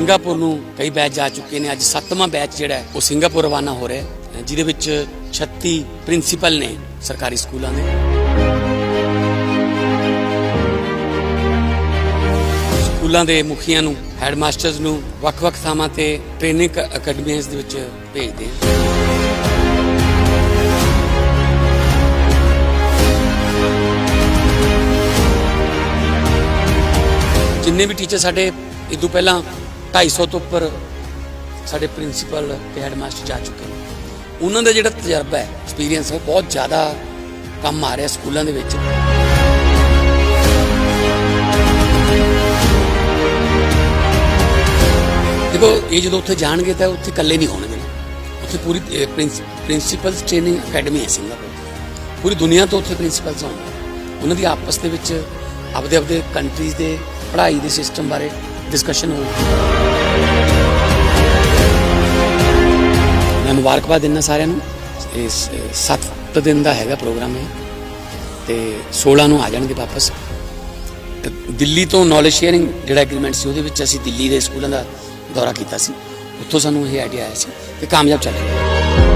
Singapore ਨੂੰ ਕਈ batch ਜਾ ਚੁੱਕੇ ਨੇ। ਅੱਜ ਸੱਤਵਾਂ ਬੈਚ ਜਿਹੜਾ ਉਹ ਸਿੰਗਾਪੁਰ ਰਵਾਨਾ ਹੋ ਰਿਹਾ ਹੈ। ਜਿਹਦੇ ਵਿੱਚ 36 ਪ੍ਰਿੰਸੀਪਲ ਨੇ ਸਰਕਾਰੀ ਸਕੂਲਾਂ ਦੇ। ਸਕੂਲਾਂ ਦੇ ਮੁਖੀਆਂ ਨੂੰ ਹੈਡਮਾਸਟਰਸ ਨੂੰ ਵੱਖ-ਵੱਖ ਥਾਵਾਂ ਤੇ ਟ੍ਰੇਨਿੰਗ ਅਕੈਡਮੀਆਂ ਦੇ ਵਿੱਚ ਭੇਜਦੇ ਹਾਂ। ਜਿੰਨੇ ਵੀ ਟੀਚਰ ਸਾਡੇ, ਇਹ ਤੋਂ ਪਹਿਲਾਂ 250 ਤੋਂ ਉੱਪਰ ਸਾਡੇ ਪ੍ਰਿੰਸੀਪਲ ਤੇ ਹੈਡਮਾਸਟਰ ਜਾ ਚੁੱਕੇ ਨੇ। ਉਹਨਾਂ ਦਾ ਜਿਹੜਾ ਤਜਰਬਾ ਹੈ ਐਕਸਪੀਰੀਅੰਸ ਹੈ, ਉਹ ਬਹੁਤ ਜ਼ਿਆਦਾ ਕੰਮ ਆ ਰਿਹਾ ਸਕੂਲਾਂ ਦੇ ਵਿੱਚ। ਦੇਖੋ, ਇਹ ਜਦੋਂ ਉੱਥੇ ਜਾਣਗੇ ਤਾਂ ਉੱਥੇ ਇਕੱਲੇ ਨਹੀਂ ਹੋਣਗੇ ਉੱਥੇ ਪੂਰੀ ਪ੍ਰਿੰਸੀਪਲਸ ਟ੍ਰੇਨਿੰਗ ਅਕੈਡਮੀ ਹੈ ਸਿੰਗਾਪੁਰ ਪੂਰੀ ਦੁਨੀਆ ਤੋਂ ਉੱਥੇ ਪ੍ਰਿੰਸੀਪਲਸ ਆਉਂਦੇ ਉਹਨਾਂ ਦੀ ਆਪਸ ਦੇ ਵਿੱਚ ਆਪਦੇ ਆਪਦੇ ਕੰਟਰੀਜ਼ ਦੇ ਪੜ੍ਹਾਈ ਦੇ ਸਿਸਟਮ ਬਾਰੇ ਡਿਸਕਸ਼ਨ ਹੋਊਗੀ। ਮੈਂ ਮੁਬਾਰਕਬਾਦ ਦਿੰਦਾ ਸਾਰਿਆਂ ਨੂੰ। ਇਸ 7 ਦਿਨ ਦਾ ਹੈਗਾ ਪ੍ਰੋਗਰਾਮ ਹੈ ਤੇ 16 ਨੂੰ ਆ ਜਾਣਗੇ ਵਾਪਸ। ਤੇ ਦਿੱਲੀ ਤੋਂ ਨੌਲੇਜ ਸ਼ੇਅਰਿੰਗ ਜਿਹੜਾ ਐਗਰੀਮੈਂਟ ਸੀ, ਉਹਦੇ ਵਿੱਚ ਅਸੀਂ ਦਿੱਲੀ ਦੇ ਸਕੂਲਾਂ ਦਾ ਦੌਰਾ ਕੀਤਾ ਸੀ। ਉੱਥੋਂ ਸਾਨੂੰ ਇਹ ਆਈਡੀਆ ਆਇਆ ਸੀ ਕਿ ਕਾਮਯਾਬ ਚੱਲੇਗਾ